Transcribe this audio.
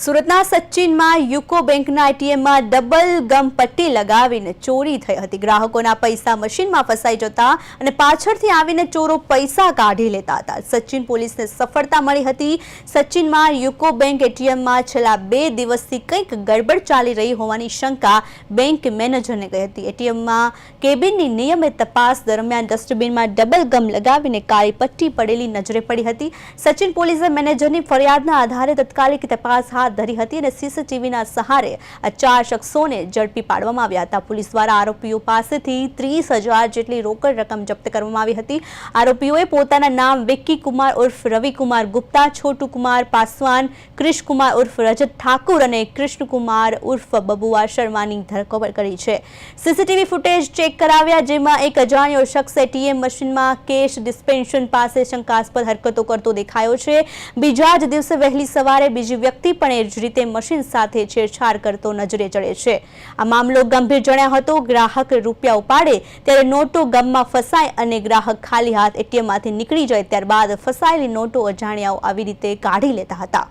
સુરતના સચિનમાં યુકો બેંકના એટીએમમાં ડબલ ગમ પટ્ટી લગાવીને ચોરી થઈ હતી. ગ્રાહકોના પૈસા મશીનમાં ફસાઈ જતા અને પાછળથી આવીને ચોરો પૈસા કાઢી લેતા હતા. સચિન પોલીસને સફળતા મળી હતી. સચિનમાં યુકો બેંક એટીએમમાં છેલ્લા બે દિવસથી કંઈક ગડબડ ચાલી રહી હોવાની શંકા બેંક મેનેજરને કહી હતી. એટીએમમાં કેબિનની નિયમિત તપાસ દરમિયાન ડસ્ટબિનમાં ડબલ ગમ લગાવીને કાળી પટ્ટી પડેલી નજરે પડી હતી. સચિન પોલીસે મેનેજરની ફરિયાદના આધારે તત્કાલિક તપાસ હાથ ધરી હતી અને સીસીટીવીના સહારે ચાર શખ્સોને ઝડપી પાડવામાં આવ્યા હતા. પોલીસ દ્વારા આરોપીઓ પાસેથી ત્રીસ જેટલી રોકડ રકમ જપ્ત કરવામાં આવી હતી. આરોપીઓએ પોતાના નામ વિક્કી કુમાર ઉર્ફ રવિકુમાર ગુપ્તા, છોટુ કુમાર પાસવાન કૃષ્ણકુમાર ઉર્ફ રજત ઠાકુર અને કૃષ્ણકુમાર ઉર્ફ બબુઆ શર્માની ધરપકડ કરી છે. સીસીટીવી ફૂટેજ ચેક કરાવ્યા, જેમાં એક અજાણ્યો શખ્સ ટીએમ મશીનમાં કેશ ડિસ્પેન્શન પાસે શંકાસ્પદ હરકતો કરતો દેખાયો છે. બીજા જ દિવસે વહેલી સવારે બીજી વ્યક્તિ પણ એ જ રીતે મશીન સાથે છેડછાડ કરતો નજરે ચડે છે. આ મામલો ગંભીર જણાયો હતો. ગ્રાહક રૂપિયા ઉપાડે ત્યારે નોટો ગમમાં ફસાય અને ગ્રાહક ખાલી હાથ એટીએમમાંથી નીકળી જાય ત્યારબાદ ફસાયેલી નોટો અજાણ્યાઓ આવી રીતે કાઢી લેતા હતા.